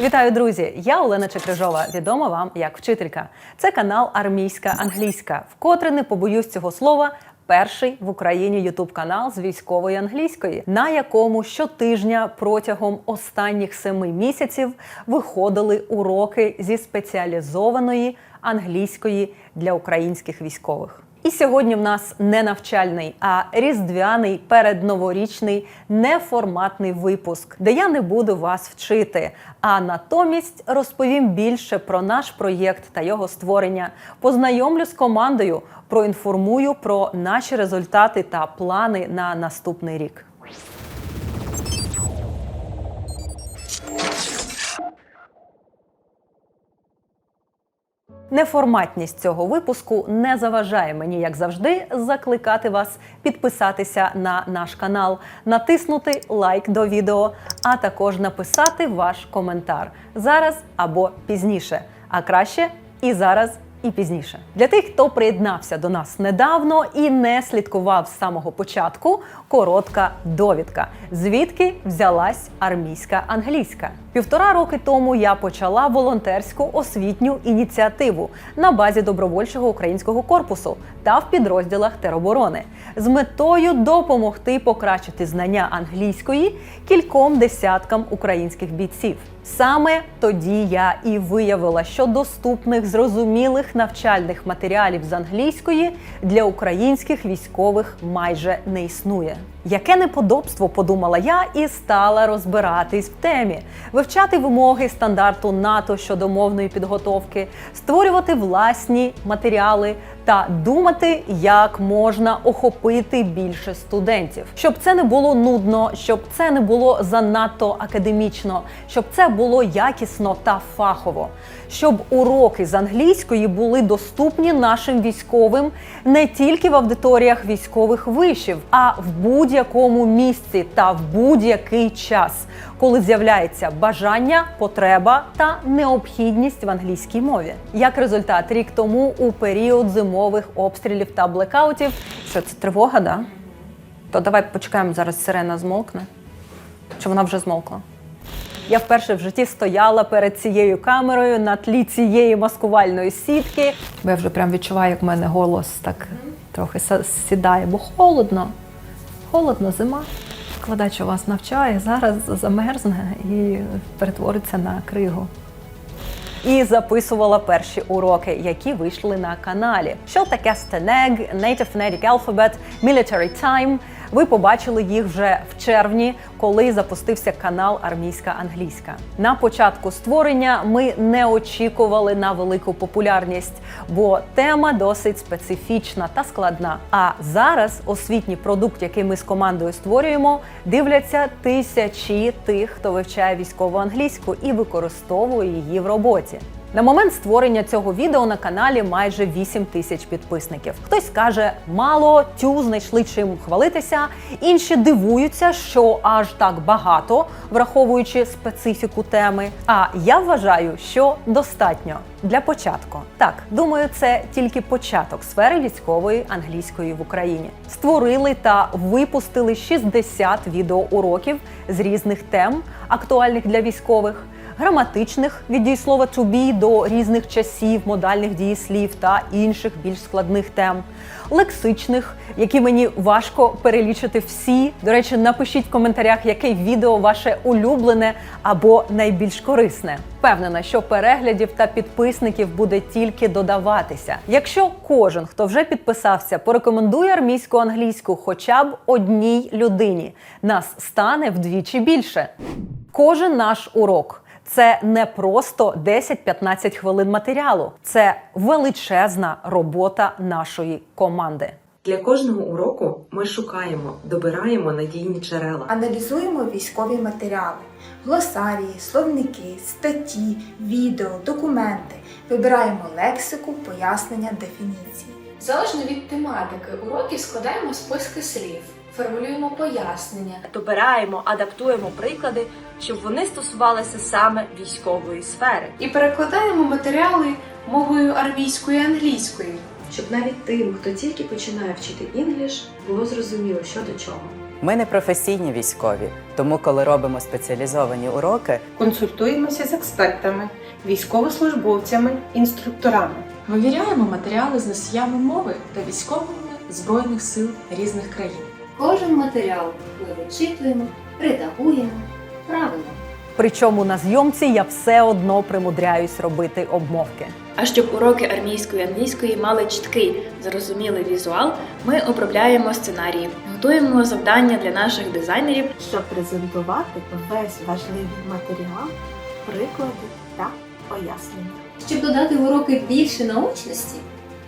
Вітаю, друзі! Я Олена Чекрижова, відома вам як вчителька. Це канал Армійська англійська, вкотре не побоюсь цього слова. Перший в Україні Ютуб канал з військової англійської, на якому щотижня протягом останніх семи місяців виходили уроки зі спеціалізованої англійської для українських військових. І сьогодні в нас не навчальний, а різдвяний передноворічний неформатний випуск, де я не буду вас вчити, а натомість розповім більше про наш проєкт та його створення. Познайомлю з командою, проінформую про наші результати та плани на наступний рік. Неформатність цього випуску не заважає мені, як завжди, закликати вас підписатися на наш канал, натиснути лайк до відео, а також написати ваш коментар зараз або пізніше. А краще і зараз. І пізніше для тих, хто приєднався до нас недавно і не слідкував з самого початку, коротка довідка, звідки взялась армійська англійська. Півтора роки тому я почала волонтерську освітню ініціативу на базі добровольчого українського корпусу та в підрозділах тероборони з метою допомогти покращити знання англійської кільком десяткам українських бійців. Саме тоді я і виявила, що доступних зрозумілих навчальних матеріалів з англійської для українських військових майже не існує. Яке неподобство, подумала я, і стала розбиратись в темі, вивчати вимоги стандарту НАТО щодо мовної підготовки, створювати власні матеріали та думати, як можна охопити більше студентів, щоб це не було нудно, щоб це не було занадто академічно, щоб це було якісно та фахово, щоб уроки з англійської були доступні нашим військовим не тільки в аудиторіях військових вишів, а в будь-якому місці та в будь-який час, коли з'являється бажання, потреба та необхідність в англійській мові. Як результат, рік тому у період зимових обстрілів та блекаутів, що це тривога, да? То давай почекаємо зараз. Сирена змолкне. Чи вона вже змолкла? Я вперше в житті стояла перед цією камерою на тлі цієї маскувальної сітки. Бо я вже прям відчуваю, як в мене голос так трохи сідає, бо холодно. Холодно, зима. Викладач у вас навчає, зараз замерзне і перетвориться на кригу. І записувала перші уроки, які вийшли на каналі. Що таке Стенег, Native Phonetic Alphabet, Military Time. Ви побачили їх вже в червні, коли запустився канал Армійська англійська. На початку створення ми не очікували на велику популярність, бо тема досить специфічна та складна. А зараз освітній продукт, який ми з командою створюємо, дивляться тисячі тих, хто вивчає військову англійську і використовує її в роботі. На момент створення цього відео на каналі майже 8 тисяч підписників. Хтось каже, мало тю знайшли чим хвалитися. Інші дивуються, що аж так багато, враховуючи специфіку теми. А я вважаю, що достатньо для початку. Так, думаю, це тільки початок сфери військової англійської в Україні. Створили та випустили 60 відеоуроків з різних тем, актуальних для військових граматичних від дієслова to be до різних часів, модальних дієслів та інших більш складних тем, лексичних, які мені важко перелічити всі. До речі, напишіть в коментарях, яке відео ваше улюблене або найбільш корисне. Впевнена, що переглядів та підписників буде тільки додаватися. Якщо кожен, хто вже підписався, порекомендує армійську англійську хоча б одній людині, нас стане вдвічі більше. Кожен наш урок. Це не просто 10-15 хвилин матеріалу, це величезна робота нашої команди. Для кожного уроку ми шукаємо, добираємо надійні джерела. Аналізуємо військові матеріали, глосарії, словники, статті, відео, документи. Вибираємо лексику, пояснення, дефініції. Залежно від тематики уроків складаємо списки слів, формулюємо пояснення, добираємо, адаптуємо приклади, щоб вони стосувалися саме військової сфери. і перекладаємо матеріали мовою армійською і англійською. щоб навіть тим, хто тільки починає вчити інгліш, було зрозуміло, що до чого. Ми не професійні військові, тому коли робимо спеціалізовані уроки, Консультуємося з експертами, військовослужбовцями, інструкторами. Вивіряємо матеріали з носіями мови та військовими збройних сил різних країн. Кожен матеріал ми вичитуємо, редагуємо правильно. Причому на зйомці я все одно примудряюсь робити обмовки. А щоб уроки армійської англійської мали чіткий, зрозумілий візуал, ми обробляємо сценарії, готуємо завдання для наших дизайнерів щоб презентувати весь важливий матеріал, приклади та пояснення. Щоб додати в уроки більше наочності,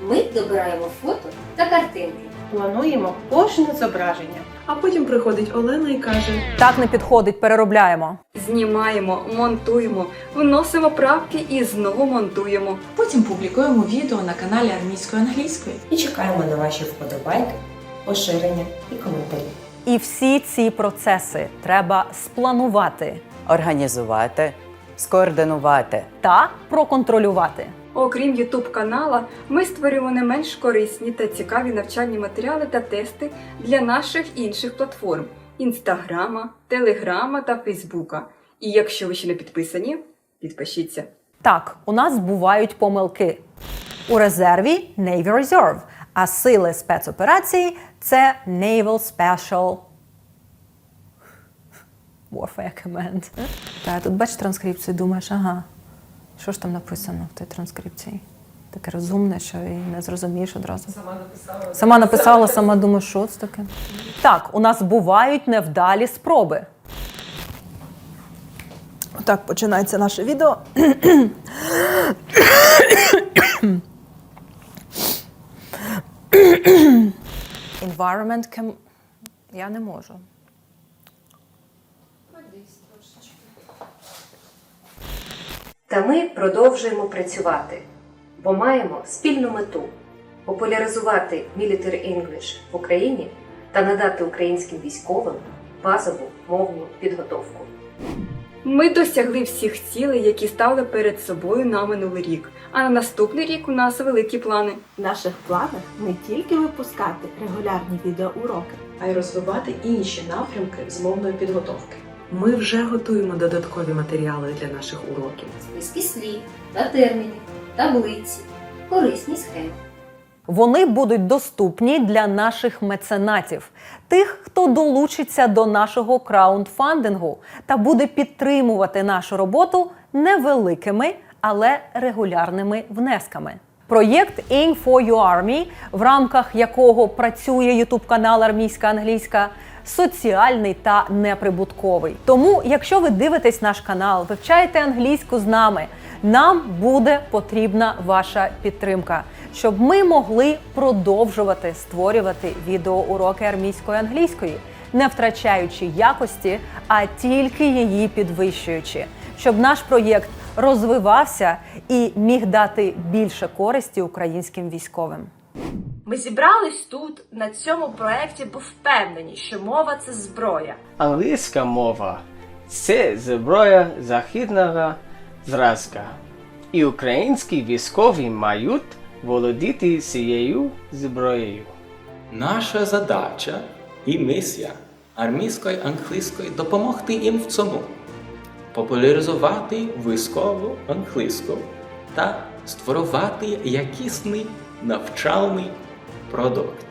ми добираємо фото та картинки. Плануємо кожне зображення. А потім приходить Олена і каже: Так не підходить, переробляємо. Знімаємо, монтуємо, вносимо правки і знову монтуємо. Потім публікуємо відео на каналі армійської англійської. І чекаємо на ваші вподобайки, поширення і коментарі. І всі ці процеси треба спланувати організувати, скоординувати. та проконтролювати. Окрім youtube канала, ми створюємо не менш корисні та цікаві навчальні матеріали та тести для наших інших платформ інстаграма, телеграма та фейсбука. І якщо ви ще не підписані, підпишіться. Так, у нас бувають помилки. У резерві Navy Reserve, а сили спецоперації це Naval Special Warfare Command. Та тут бачиш транскрипцію, думаєш, ага, що ж там написано в тій транскрипції? Таке розумне, що і не зрозумієш одразу. Сама написала. Сама написала, сама думаю, що це таке. Так, у нас бувають невдалі спроби. Так починається наше відео. Environment cam... Я не можу. Та ми продовжуємо працювати, бо маємо спільну мету популяризувати Military English в Україні та надати українським військовим базову мовну підготовку. Ми досягли всіх цілей, які ставили перед собою на минулий рік. А на наступний рік у нас великі плани. В наших планах не тільки випускати регулярні відеоуроки, а й розвивати інші напрямки з мовної підготовки. Ми вже готуємо додаткові матеріали для наших уроків. Списки слів та термінів, таблиці, корисні схеми. Вони будуть доступні для наших меценатів, тих, хто долучиться до нашого краундфандингу та буде підтримувати нашу роботу невеликими, але регулярними внесками. Проєкт Aim for Your Army, в рамках якого працює ютуб канал Армійська англійська, соціальний та неприбутковий. Тому, якщо ви дивитесь наш канал, вивчаєте англійську з нами, нам буде потрібна ваша підтримка, щоб ми могли продовжувати створювати відеоуроки армійської англійської, не втрачаючи якості, а тільки її підвищуючи, щоб наш проєкт розвивався і міг дати більше користі українським військовим. Ми зібрались тут на цьому проєкті, бо впевнені, що мова це зброя. Англійська мова це зброя західного зразка. І українські військові мають володіти цією зброєю. Наша задача і місія армійської англійської допомогти їм в цьому, популяризувати військову англійську та створювати якісний навчальний продукт.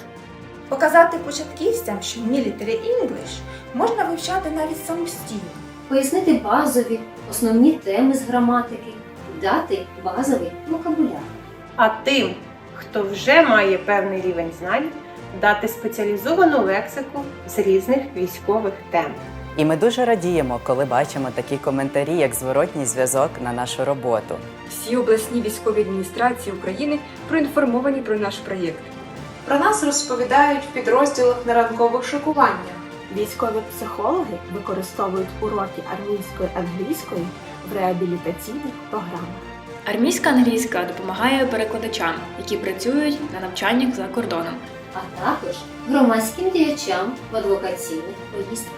Показати початківцям, що Military English можна вивчати навіть самостійно. Пояснити базові, основні теми з граматики, дати базовий вокабуляр. А тим, хто вже має певний рівень знань, дати спеціалізовану лексику з різних військових тем. І ми дуже радіємо, коли бачимо такі коментарі, як зворотній зв'язок на нашу роботу. Всі обласні військові адміністрації України проінформовані про наш проєкт. Про нас розповідають в підрозділах на ранкових шокуваннях. Військові психологи використовують уроки армійської англійської в реабілітаційних програмах. Армійська англійська допомагає перекладачам, які працюють на навчаннях за кордоном. а також громадським діячам в адвокаційних поїздках.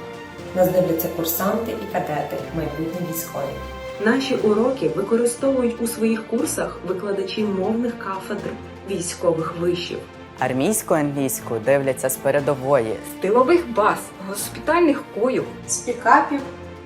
Нас дивляться курсанти і кадети, майбутні військові. Наші уроки використовують у своїх курсах викладачі мовних кафедр військових вишів. Армійську англійську дивляться з передової. З тилових баз, госпітальних койок. З пікапів,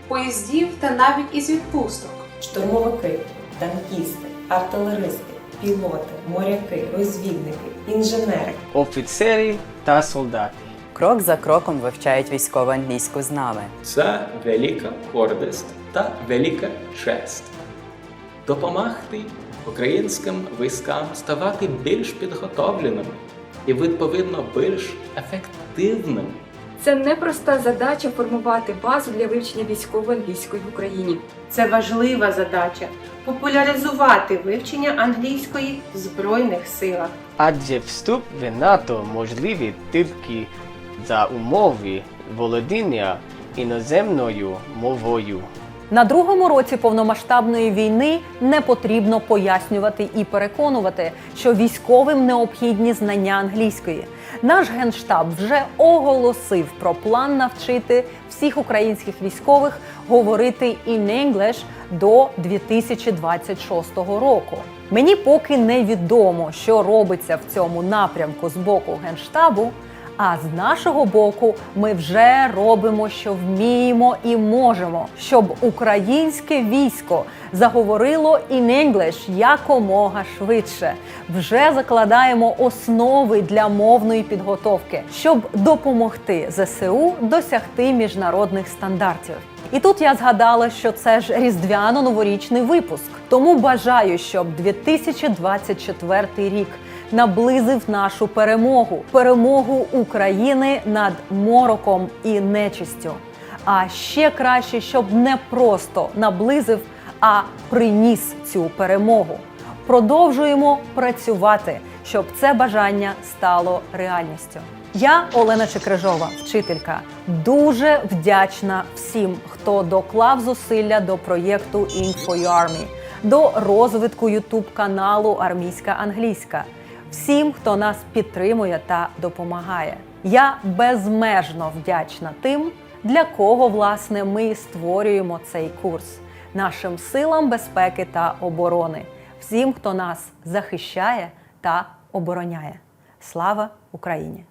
поїздів та навіть із відпусток. Штурмовики, танкісти, артилеристи, пілоти, моряки, розвідники, інженери. офіцери та солдати. Крок за кроком вивчають військову англійську з нами. Це велика гордість та велика честь. Допомагати українським військам ставати більш підготовленими і, відповідно, більш ефективними. Це непроста задача формувати базу для вивчення військової англійської в Україні. Це важлива задача популяризувати вивчення англійської в Збройних силах. Адже вступ в НАТО можливий тільки за умови володіння іноземною мовою. На другому році повномасштабної війни не потрібно пояснювати і переконувати, що військовим необхідні знання англійської. Наш генштаб вже оголосив про план навчити всіх українських військових говорити in English до 2026 року. Мені поки невідомо, що робиться в цьому напрямку з боку генштабу. А з нашого боку ми вже робимо, що вміємо і можемо, щоб українське військо заговорило in English якомога швидше. Вже закладаємо основи для мовної підготовки, щоб допомогти ЗСУ досягти міжнародних стандартів. І тут я згадала, що це ж різдвяно-новорічний випуск. Тому бажаю, щоб 2024 рік наблизив нашу перемогу, перемогу України над мороком і нечистю. А ще краще, щоб не просто наблизив, а приніс цю перемогу. Продовжуємо працювати, щоб це бажання стало реальністю. Я Олена Чекрижова, вчителька, дуже вдячна всім, хто доклав зусилля до проєкту Your Army, до розвитку Ютуб каналу Армійська англійська, всім, хто нас підтримує та допомагає. Я безмежно вдячна тим, для кого власне ми створюємо цей курс, нашим силам безпеки та оборони, всім, хто нас захищає та обороняє. Слава Україні!